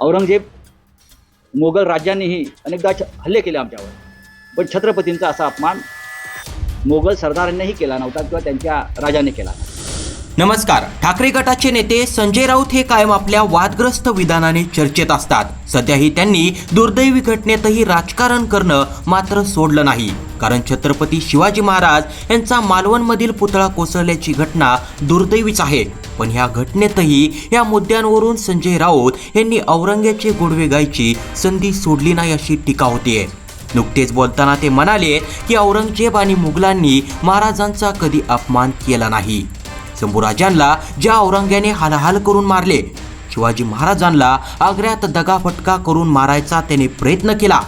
औरंगजेब मोगल राज्यांनीही अनेकदा छ- हल्ले केले आमच्यावर. पण छत्रपतींचा असा अपमान मोगल सरदारांनीही केला नव्हता किंवा त्यांच्या राजाने केला नमस्कार. ठाकरे गटाचे नेते संजय राऊत हे कायम आपल्या वादग्रस्त विधानाने चर्चेत असतात. सध्याही त्यांनी दुर्दैवी घटनेतही राजकारण करणं मात्र सोडलं नाही. कारण छत्रपती शिवाजी महाराज यांचा मालवणमधील पुतळा कोसळल्याची घटना दुर्दैवीच आहे. पण ह्या घटनेतही या मुद्द्यांवरून संजय राऊत यांनी औरंग्याचे गोडवे गायची संधी सोडली नाही अशी टीका होतीये. नुकतेच बोलताना ते म्हणाले की औरंगजेब आणि मुघलांनी महाराजांचा कधी अपमान केला नाही. शंभूराजांना ज्या औरंग्याने हालहाल करून मारले शिवाजी महाराजांना आग्र्यात दगाफटका करून मारायचा त्याने प्रयत्न केला.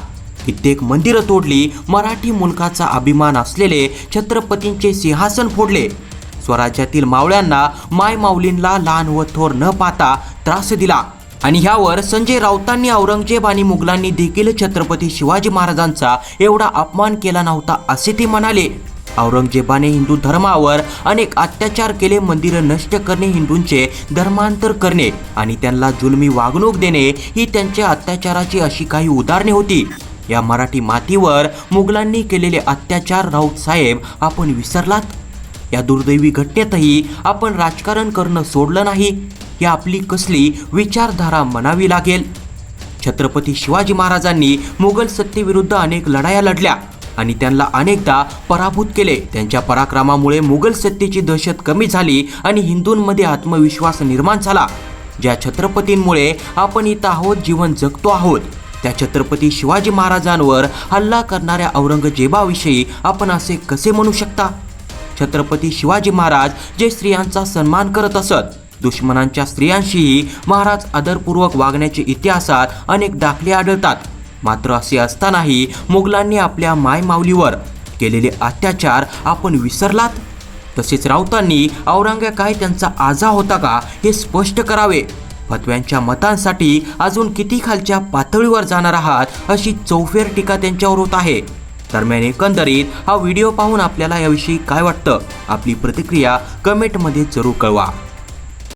कित्येक मंदिरं तोडली मराठी मुलकाचा अभिमान असलेले छत्रपतींचे सिंहासन फोडले. स्वराज्यातील मावळ्यांना माय माऊलींना लहान व थोर न पाहता त्रास दिला. आणि ह्यावर संजय राऊतांनी औरंगजेब आणि मुघलांनी देखील छत्रपती शिवाजी महाराजांचा एवढा अपमान केला नव्हता असे ते म्हणाले. औरंगजेबाने हिंदू धर्मावर अनेक अत्याचार केले मंदिरं नष्ट करणे हिंदूंचे धर्मांतर करणे आणि त्यांना जुलमी वागणूक देणे ही त्यांच्या अत्याचाराची अशी काही उदाहरणे होती. या मराठी मातीवर मुघलांनी केलेले अत्याचार राऊत साहेब आपण विसरलात? या दुर्दैवी घटनेतही आपण राजकारण करणं सोडलं नाही या आपली कसली विचारधारा म्हणावी लागेल? छत्रपती शिवाजी महाराजांनी मुघल सत्तेविरुद्ध अनेक लढाया लढल्या आणि त्यांना अनेकदा पराभूत केले. त्यांच्या पराक्रमामुळे मुघल सत्तेची दहशत कमी झाली आणि हिंदूंमध्ये आत्मविश्वास निर्माण झाला ज्या छत्रपतींमुळे आपण इथं आहोत जीवन जगतो आहोत. त्या छत्रपती शिवाजी महाराजांवर हल्ला करणाऱ्या औरंगजेबाविषयी आपण असे कसे म्हणू शकता? छत्रपती शिवाजी महाराज जे स्त्रियांचा सन्मान करत असत दुश्मनांच्या स्त्रियांशीही महाराज आदरपूर्वक वागण्याचे इतिहासात अनेक दाखले आढळतात. मात्र असे असतानाही मुघलांनी आपल्या मायमाऊलीवर केलेले अत्याचार आपण विसरलात? तसेच राऊतांनी औरंग्या काय त्यांचा आजा होता का हे स्पष्ट करावे. फतव्यांच्या मतांसाठी अजून किती खालच्या पातळीवर जाणार आहात अशी चौफेर टीका त्यांच्यावर होत आहे. दरम्यान एकंदरीत हा व्हिडिओ पाहून आपल्याला याविषयी काय वाटतं? आपली प्रतिक्रिया कमेंटमध्ये जरूर कळवा.